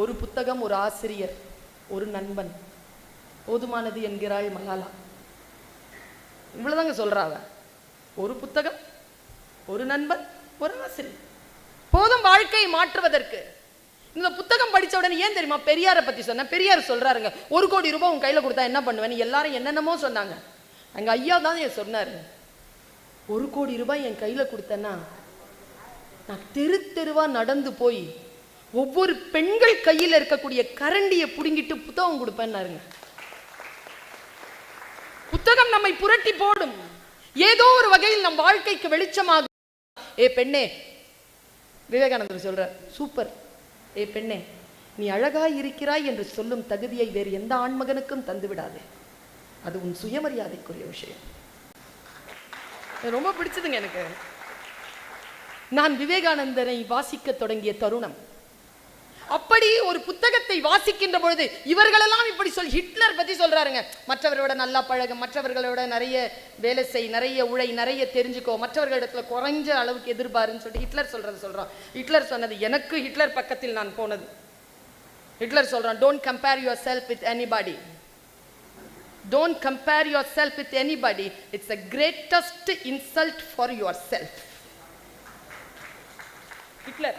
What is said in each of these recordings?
ஒரு புத்தகம் ஒரு ஆசிரியர் ஒரு நண்பன். போதுமானது என்கிறாள் மலாலா இவ்வளோதாங்க சொல்றா ஒரு புத்தகம் ஒரு நண்பன் ஒரு ஆசிரியர். போதும் வாழ்க்கையை மாற்றுவதற்கு. இந்த புத்தகம் படித்த உடனே ஏன் தெரியுமா? பெரியாரை பற்றி சொன்னேன். பெரியார் சொல்கிறாருங்க ஒரு கோடி ரூபாய் உன் கையில் கொடுத்தா என்ன பண்ணுவேன்னு எல்லாரும் என்னென்னமோ சொன்னாங்க. எங்கள் ஐயா தான் என் சொன்னார். ஒரு கோடி ரூபாய் என் கையில் கொடுத்தேன்னா நான் தெரு தெருவாக நடந்து போய் ஒவ்வொரு பெண்கள் கையில இருக்கக்கூடிய கரண்டியை பிடுங்கிட்டு புத்தகம் கொடுப்பேன்னாருங்க. புத்தகம் நம்மை புரட்டி போடும். ஏதோ ஒரு வகையில் நம் வாழ்க்கைக்கு வெளிச்சமாக ஏ பெண்ணே விவேகானந்தர் சொல்றார் சூப்பர். ஏ பெண்ணே நீ அழகாய் இருக்கிறாய் என்று சொல்லும் தகுதியை வேறு எந்த ஆண்மகனுக்கும் தந்து விடாதே. அது உன் சுயமரியாதைக்குரிய விஷயம். ரொம்ப பிடிச்சதுங்க எனக்கு. நான் விவேகானந்தரை வாசிக்க தொடங்கிய தருணம். அப்படி ஒரு புத்தகத்தை வாசிக்கின்ற பொழுது இவர்களெல்லாம் இப்படி சொல் ஹிட்லர் பத்தி சொல்றாருங்க. மற்றவர்களோட நல்லா பழக மற்றவர்களோட நிறைய வேலை செய் நிறைய உழை நிறைய தெரிஞ்சுக்கோ மற்றவர்களிடத்துல குறைஞ்ச அளவுக்கு எதிர்பாருன்னு சொல்லிட்டு ஹிட்லர் சொல்றது சொல்றான். ஹிட்லர் சொன்னது எனக்கு ஹிட்லர் பக்கத்தில் நான் போனது. ஹிட்லர் சொல்றான் don't compare yourself with anybody don't compare yourself with anybody it's a greatest insult for yourself Hitler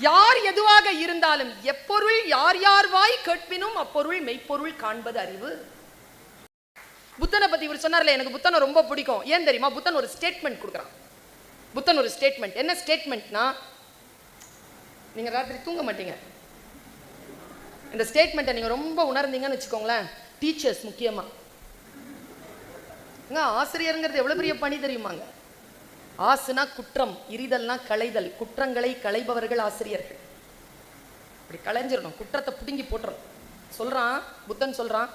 யார் எதுவாக இருந்தாலும் எப்பொருள் யார் யார் வாய் கேட்பினும் அப்பொருள் மெய்ப்பொருள் காண்பது அறிவு. புத்தனை பத்தி இவர் சொன்னார்ல எனக்கு புத்தனை ரொம்ப பிடிக்கும். ஏன் தெரியுமா? புத்தன் ஒரு ஸ்டேட்மெண்ட் கொடுக்குறான். புத்தன் ஒரு ஸ்டேட்மெண்ட் என்ன ஸ்டேட்மெண்ட்னா நீங்க ராத்திரி தூங்க மாட்டீங்க. இந்த ஸ்டேட்மெண்ட்டை நீங்க ரொம்ப உணர்ந்தீங்கன்னு வச்சுக்கோங்களேன் டீச்சர்ஸ் முக்கியமா. ஆசிரியருங்கிறது எவ்வளவு பெரிய பணி தெரியுமாங்க? ஆசுனா குற்றம் இரிதல்னா களைதல். குற்றங்களை களைபவர்கள் ஆசிரியர்கள். இப்படி களைஞ்சிடணும் குற்றத்தை பிடுங்கி போட்டுறணும். சொல்றான் புத்தன் சொல்றான்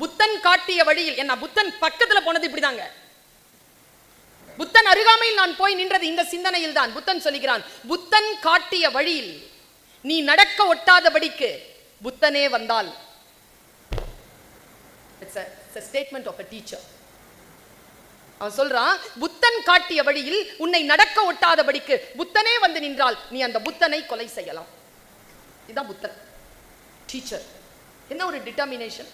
புத்தன் காட்டிய வழியில் என்ன புத்தன் பக்கத்துல போனது இப்படிதாங்க. புத்தன் அருகாமையில் நான் போய் நின்றது இந்த சிந்தனையில் தான் புத்தன் சொல்லுகிறான் புத்தன் காட்டிய வழியில் நீ நடக்க ஒட்டாதபடிக்கு புத்தனே வந்தால். இட்ஸ் ஸ்டேட்மெண்ட் ஆஃப் டீச்சர் அவன் சொல்றான் புத்தன் காட்டிய வழியில் உன்னை நடக்க ஒட்டாதபடிக்கு புத்தனே வந்து நின்றால் நீ அந்த புத்தனை கொலை செய்யலாம். இதுதான் புத்தன். டீச்சர் என்ன ஒரு டிட்டர்மினேஷன்